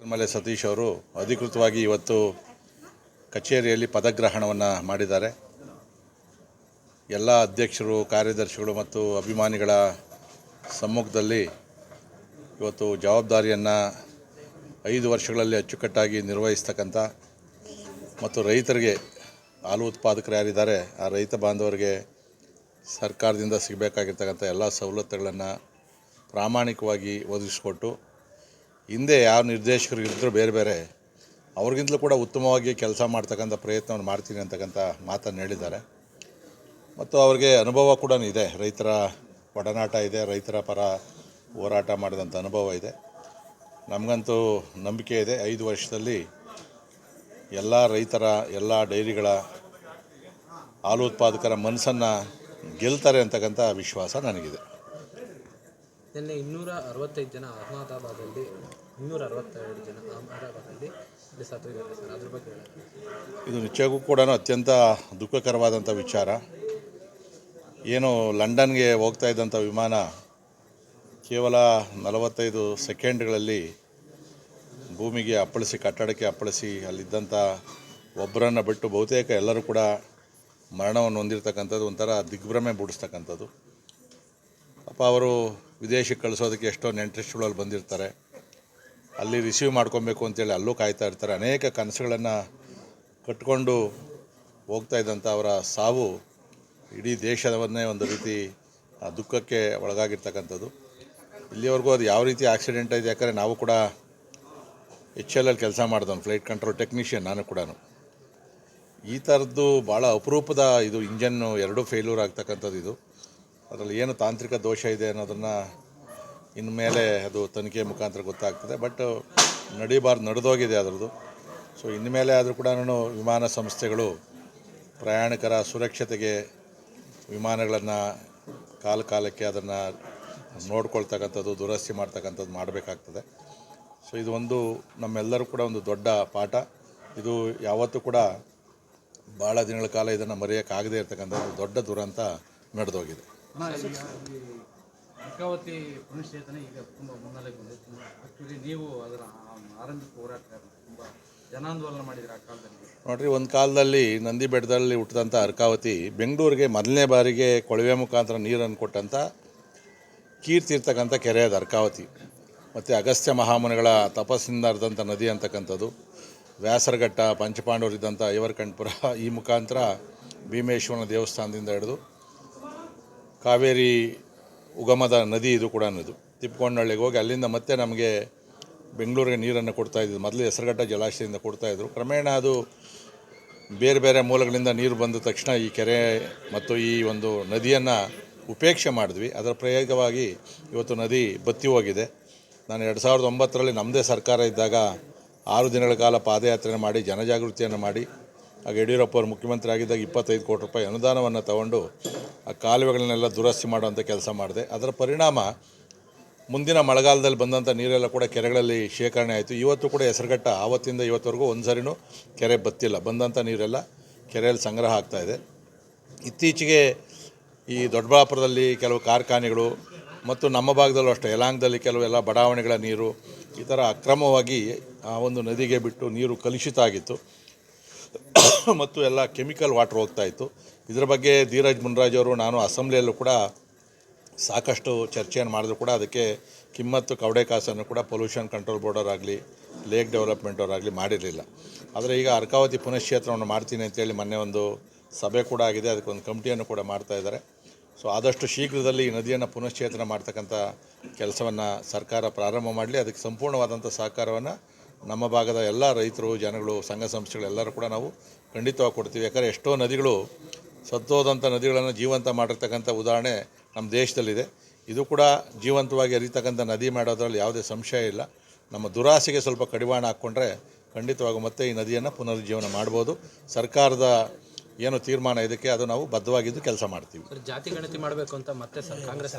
ನಿರ್ಮಲೆ ಸತೀಶ್ ಅವರು ಅಧಿಕೃತವಾಗಿ ಇವತ್ತು ಕಚೇರಿಯಲ್ಲಿ ಪದಗ್ರಹಣವನ್ನು ಮಾಡಿದ್ದಾರೆ. ಎಲ್ಲ ಅಧ್ಯಕ್ಷರು, ಕಾರ್ಯದರ್ಶಿಗಳು ಮತ್ತು ಅಭಿಮಾನಿಗಳ ಸಮ್ಮುಖದಲ್ಲಿ ಇವತ್ತು ಜವಾಬ್ದಾರಿಯನ್ನು ಐದು ವರ್ಷಗಳಲ್ಲಿ ಅಚ್ಚುಕಟ್ಟಾಗಿ ನಿರ್ವಹಿಸ್ತಕ್ಕಂಥ ಮತ್ತು ರೈತರಿಗೆ ಹಾಲು ಉತ್ಪಾದಕರು ಯಾರಿದ್ದಾರೆ, ಆ ರೈತ ಬಾಂಧವರಿಗೆ ಸರ್ಕಾರದಿಂದ ಸಿಗಬೇಕಾಗಿರ್ತಕ್ಕಂಥ ಎಲ್ಲ ಸವಲತ್ತುಗಳನ್ನು ಪ್ರಾಮಾಣಿಕವಾಗಿ ಒದಗಿಸ್ಕೊಟ್ಟು ಹಿಂದೆ ಯಾವ ನಿರ್ದೇಶಕರು ಇದ್ದರೂ ಬೇರೆ ಬೇರೆ, ಅವ್ರಿಗಿಂತಲೂ ಕೂಡ ಉತ್ತಮವಾಗಿ ಕೆಲಸ ಮಾಡ್ತಕ್ಕಂಥ ಪ್ರಯತ್ನವನ್ನು ಮಾಡ್ತೀನಿ ಅಂತಕ್ಕಂಥ ಮಾತನ್ನು ಹೇಳಿದ್ದಾರೆ. ಮತ್ತು ಅವ್ರಿಗೆ ಅನುಭವ ಕೂಡ ಇದೆ. ರೈತರ ಒಡನಾಟ ಇದೆ, ರೈತರ ಪರ ಹೋರಾಟ ಮಾಡಿದಂಥ ಅನುಭವ ಇದೆ. ನಮಗಂತೂ ನಂಬಿಕೆ ಇದೆ. ಐದು ವರ್ಷದಲ್ಲಿ ಎಲ್ಲ ರೈತರ, ಎಲ್ಲ ಡೈರಿಗಳ ಹಾಲು ಉತ್ಪಾದಕರ ಮನಸ್ಸನ್ನು ಗೆಲ್ತಾರೆ ಅಂತಕ್ಕಂಥ ವಿಶ್ವಾಸ ನನಗಿದೆ. ನಿನ್ನೆ ಇನ್ನೂರ ಅರವತ್ತೈದು ಜನ ಅಹಮದಾಬಾದಲ್ಲಿ ಇನ್ನೂರ ಅರವತ್ತೆರಡು ಜನ ಅಹಮದಾಬಾದಲ್ಲಿ ಸತ್ತಿದ್ದಾರೆ ಸರ್. ಅದ್ರ ಬಗ್ಗೆ ಇದು ನಿಜಕ್ಕೂ ಕೂಡ ಅತ್ಯಂತ ದುಃಖಕರವಾದಂಥ ವಿಚಾರ. ಏನು ಲಂಡನ್ಗೆ ಹೋಗ್ತಾ ಇದ್ದಂಥ ವಿಮಾನ ಕೇವಲ ನಲವತ್ತೈದು ಸೆಕೆಂಡ್ಗಳಲ್ಲಿ ಭೂಮಿಗೆ ಅಪ್ಪಳಿಸಿ, ಕಟ್ಟಡಕ್ಕೆ ಅಪ್ಪಳಿಸಿ, ಅಲ್ಲಿದ್ದಂಥ ಒಬ್ಬರನ್ನು ಬಿಟ್ಟು ಬಹುತೇಕ ಎಲ್ಲರೂ ಕೂಡ ಮರಣವನ್ನು ಹೊಂದಿರತಕ್ಕಂಥದ್ದು, ಒಂಥರ ದಿಗ್ಭ್ರಮೆ ಮೂಡಿಸ್ತಕ್ಕಂಥದ್ದು. ಪಾಪ ಅವರು ವಿದೇಶಕ್ಕೆ ಕಳಿಸೋದಕ್ಕೆ ಎಷ್ಟೋ ಅಲ್ಲಿ ಬಂದಿರ್ತಾರೆ. ಅಲ್ಲಿ ರಿಸೀವ್ ಮಾಡ್ಕೊಬೇಕು ಅಂತೇಳಿ ಅಲ್ಲೂ ಕಾಯ್ತಾ ಇರ್ತಾರೆ. ಅನೇಕ ಕನಸುಗಳನ್ನು ಕಟ್ಕೊಂಡು ಹೋಗ್ತಾ ಇದ್ದಂಥ ಅವರ ಸಾವು ಇಡೀ ದೇಶವನ್ನೇ ಒಂದು ರೀತಿ ದುಃಖಕ್ಕೆ ಒಳಗಾಗಿರ್ತಕ್ಕಂಥದ್ದು. ಇಲ್ಲಿವರೆಗೂ ಅದು ಯಾವ ರೀತಿ ಆಕ್ಸಿಡೆಂಟ್ ಆಯಿತು, ಯಾಕಂದರೆ ನಾವು ಕೂಡ ಎಚ್ ಎಲ್ ಅಲ್ಲಿ ಕೆಲಸ ಮಾಡಿದವನು ಫ್ಲೈಟ್ ಕಂಟ್ರೋಲ್ ಟೆಕ್ನಿಷಿಯನ್ ನಾನು ಕೂಡ ಈ ಥರದ್ದು ಭಾಳ ಅಪರೂಪದ ಇದು ಇಂಜನ್ನು ಎರಡೂ ಫೇಲ್ಯೂರ್ ಆಗ್ತಕ್ಕಂಥದ್ದು ಇದು. ಅದರಲ್ಲಿ ಏನು ತಾಂತ್ರಿಕ ದೋಷ ಇದೆ ಅನ್ನೋದನ್ನು ಇನ್ಮೇಲೆ ಅದು ತನಿಖೆ ಮುಖಾಂತರ ಗೊತ್ತಾಗ್ತದೆ. ಬಟ್ ನಡಿಬಾರ್ದು, ನಡೆದೋಗಿದೆ ಅದರದ್ದು. ಸೊ ಇನ್ಮೇಲೆ ಆದರೂ ಕೂಡ ವಿಮಾನ ಸಂಸ್ಥೆಗಳು ಪ್ರಯಾಣಿಕರ ಸುರಕ್ಷತೆಗೆ ವಿಮಾನಗಳನ್ನು ಕಾಲ ಕಾಲಕ್ಕೆ ಅದನ್ನು ನೋಡ್ಕೊಳ್ತಕ್ಕಂಥದ್ದು, ದುರಸ್ತಿ ಮಾಡ್ತಕ್ಕಂಥದ್ದು ಮಾಡಬೇಕಾಗ್ತದೆ. ಸೊ ಇದು ಒಂದು ನಮ್ಮೆಲ್ಲರೂ ಕೂಡ ಒಂದು ದೊಡ್ಡ ಪಾಠ. ಇದು ಯಾವತ್ತೂ ಕೂಡ ಭಾಳ ದಿನಗಳ ಕಾಲ ಇದನ್ನು ಮರೆಯೋಕ್ಕಾಗದೇ ಇರತಕ್ಕಂಥ ಒಂದು ದೊಡ್ಡ ದುರಂತ ನಡೆದೋಗಿದೆ. ಅರ್ಕಾವತಿ ಪುನಶ್ಚೇತನ ಈಗ ತುಂಬ ಮುನ್ನೆಲೆಗೆ ಬಂದಿದೆ ತುಂಬ ನೀವು ಅದರ ಆರಂಭಿಕ ಹೋರಾಟ ತುಂಬ ಜನಾಂದೋಲನ ಮಾಡಿದ್ರೆ ಆ ಕಾಲದಲ್ಲಿ? ನೋಡ್ರಿ, ಒಂದು ಕಾಲದಲ್ಲಿ ನಂದಿ ಬೆಟ್ಟದಲ್ಲಿ ಹುಟ್ಟಿದಂಥ ಅರ್ಕಾವತಿ ಬೆಂಗಳೂರಿಗೆ ಮೊದಲನೇ ಬಾರಿಗೆ ಕೊಳವೆ ಮುಖಾಂತರ ನೀರನ್ನು ಕೊಟ್ಟಂಥ ಕೀರ್ತಿ ಇರ್ತಕ್ಕಂಥ ಕೆರೆ ಅದು ಅರ್ಕಾವತಿ. ಮತ್ತು ಅಗಸ್ತ್ಯ ಮಹಾಮುನಿಗಳ ತಪಸ್ಸಿಂದ ಹರಿದಂಥ ನದಿ ಅಂತಕ್ಕಂಥದ್ದು. ವ್ಯಾಸರಘಟ್ಟ ಪಂಚಪಾಂಡವರಿದ್ದಂಥ ಐವರ್ಕಂಠಪುರ ಈ ಮುಖಾಂತರ ಭೀಮೇಶ್ವರನ ದೇವಸ್ಥಾನದಿಂದ ಹಿಡಿದು ಕಾವೇರಿ ಉಗಮದ ನದಿ ಇದು ಕೂಡ ಇದು ತಿಪ್ಪಕೊಂಡಳ್ಳಿಗೆ ಹೋಗಿ ಅಲ್ಲಿಂದ ಮತ್ತೆ ನಮಗೆ ಬೆಂಗಳೂರಿಗೆ ನೀರನ್ನು ಕೊಡ್ತಾ ಇದ್ದಿದ್ದು. ಮೊದಲು ಹೆಸರುಘಟ್ಟ ಜಲಾಶಯದಿಂದ ಕೊಡ್ತಾ ಇದ್ರು. ಕ್ರಮೇಣ ಅದು ಬೇರೆ ಬೇರೆ ಮೂಲಗಳಿಂದ ನೀರು ಬಂದ ತಕ್ಷಣ ಈ ಕೆರೆ ಮತ್ತು ಈ ಒಂದು ನದಿಯನ್ನು ಉಪೇಕ್ಷೆ ಮಾಡಿದ್ವಿ. ಅದರ ಪ್ರಯೋಗವಾಗಿ ಇವತ್ತು ನದಿ ಬತ್ತಿ ಹೋಗಿದೆ. ನಾನು ಎರಡು ಸಾವಿರದ ಒಂಬತ್ತರಲ್ಲಿ ನಮ್ಮದೇ ಸರ್ಕಾರ ಇದ್ದಾಗ ಆರು ದಿನಗಳ ಕಾಲ ಪಾದಯಾತ್ರೆಯನ್ನು ಮಾಡಿ, ಜನಜಾಗೃತಿಯನ್ನು ಮಾಡಿ ಆಗ ಯಡಿಯೂರಪ್ಪ ಅವರು ಮುಖ್ಯಮಂತ್ರಿ ಆಗಿದ್ದಾಗ ಇಪ್ಪತ್ತೈದು ಕೋಟಿ ರೂಪಾಯಿ ಅನುದಾನವನ್ನು ತಗೊಂಡು ಆ ಕಾಲುವೆಗಳನ್ನೆಲ್ಲ ದುರಸ್ತಿ ಮಾಡುವಂಥ ಕೆಲಸ ಮಾಡಿದೆ. ಅದರ ಪರಿಣಾಮ ಮುಂದಿನ ಮಳೆಗಾಲದಲ್ಲಿ ಬಂದಂಥ ನೀರೆಲ್ಲ ಕೂಡ ಕೆರೆಗಳಲ್ಲಿ ಶೇಖರಣೆ ಆಯಿತು. ಇವತ್ತು ಕೂಡ ಹೆಸರುಘಟ್ಟ ಆವತ್ತಿಂದ ಇವತ್ತವರೆಗೂ ಒಂದು ಸರಿನೂ ಕೆರೆ ಬತ್ತಿಲ್ಲ. ಬಂದಂಥ ನೀರೆಲ್ಲ ಕೆರೆಯಲ್ಲಿ ಸಂಗ್ರಹ ಆಗ್ತಾ ಇದೆ. ಇತ್ತೀಚೆಗೆ ಈ ದೊಡ್ಡಬಳ್ಳಾಪುರದಲ್ಲಿ ಕೆಲವು ಕಾರ್ಖಾನೆಗಳು ಮತ್ತು ನಮ್ಮ ಭಾಗದಲ್ಲೂ ಅಷ್ಟೇ ಯಲಾಂಗದಲ್ಲಿ ಕೆಲವೆಲ್ಲ ಬಡಾವಣೆಗಳ ನೀರು ಈ ಥರ ಅಕ್ರಮವಾಗಿ ಆ ಒಂದು ನದಿಗೆ ಬಿಟ್ಟು ನೀರು ಕಲುಷಿತ ಆಗಿತ್ತು. ಮತ್ತು ಎಲ್ಲ ಕೆಮಿಕಲ್ ವಾಟ್ರ್ ಹೋಗ್ತಾ ಇತ್ತು. ಇದರ ಬಗ್ಗೆ ಧೀರಜ್ ಮುನ್ರಾಜ್ ಅವರು, ನಾನು ಅಸೆಂಬ್ಲಿಯಲ್ಲೂ ಕೂಡ ಸಾಕಷ್ಟು ಚರ್ಚೆಯನ್ನು ಮಾಡಿದ್ರು ಕೂಡ. ಅದಕ್ಕೆ ಕಿಮ್ಮತ್ತು ಕವಡೆ ಕಾಸನ್ನು ಕೂಡ ಪೊಲ್ಯೂಷನ್ ಕಂಟ್ರೋಲ್ ಬೋರ್ಡರಾಗಲಿ ಲೇಕ್ ಡೆವಲಪ್ಮೆಂಟ್ ಅವರಾಗಲಿ ಮಾಡಿರಲಿಲ್ಲ. ಆದರೆ ಈಗ ಅರ್ಕಾವತಿ ಪುನಶ್ಚೇತನವನ್ನು ಮಾಡ್ತೀನಿ ಅಂತೇಳಿ ಮೊನ್ನೆ ಒಂದು ಸಭೆ ಕೂಡ ಆಗಿದೆ. ಅದಕ್ಕೆ ಒಂದು ಕಮಿಟಿಯನ್ನು ಕೂಡ ಮಾಡ್ತಾ ಇದ್ದಾರೆ. ಸೊ ಆದಷ್ಟು ಶೀಘ್ರದಲ್ಲಿ ಈ ನದಿಯನ್ನು ಪುನಶ್ಚೇತನ ಮಾಡ್ತಕ್ಕಂಥ ಕೆಲಸವನ್ನು ಸರ್ಕಾರ ಪ್ರಾರಂಭ ಮಾಡಲಿ. ಅದಕ್ಕೆ ಸಂಪೂರ್ಣವಾದಂಥ ಸಹಕಾರವನ್ನು ನಮ್ಮ ಭಾಗದ ಎಲ್ಲ ರೈತರು, ಜನಗಳು, ಸಂಘ ಸಂಸ್ಥೆಗಳು ಎಲ್ಲರೂ ಕೂಡ ನಾವು ಖಂಡಿತವಾಗಿ ಕೊಡ್ತೀವಿ. ಯಾಕಂದರೆ ಎಷ್ಟೋ ನದಿಗಳು ಸತ್ತೋದಂಥ ನದಿಗಳನ್ನು ಜೀವಂತ ಮಾಡಿರ್ತಕ್ಕಂಥ ಉದಾಹರಣೆ ನಮ್ಮ ದೇಶದಲ್ಲಿದೆ. ಇದು ಕೂಡ ಜೀವಂತವಾಗಿ ಅರಿತಕ್ಕಂಥ ನದಿ ಮಾಡೋದ್ರಲ್ಲಿ ಯಾವುದೇ ಸಂಶಯ ಇಲ್ಲ. ನಮ್ಮ ದುರಾಸೆಗೆ ಸ್ವಲ್ಪ ಕಡಿವಾಣ ಹಾಕ್ಕೊಂಡ್ರೆ ಖಂಡಿತವಾಗಿ ಮತ್ತೆ ಈ ನದಿಯನ್ನು ಪುನರುಜ್ಜೀವನ ಮಾಡ್ಬೋದು. ಸರ್ಕಾರದ ಏನು ತೀರ್ಮಾನ ಇದಕ್ಕೆ ಅದು ನಾವು ಬದ್ಧವಾಗಿದ್ದು ಕೆಲಸ ಮಾಡ್ತೀವಿ. ಜಾತಿ ಗಣತಿ ಮಾಡಬೇಕು ಅಂತ ಮತ್ತೆ ಕಾಂಗ್ರೆಸ್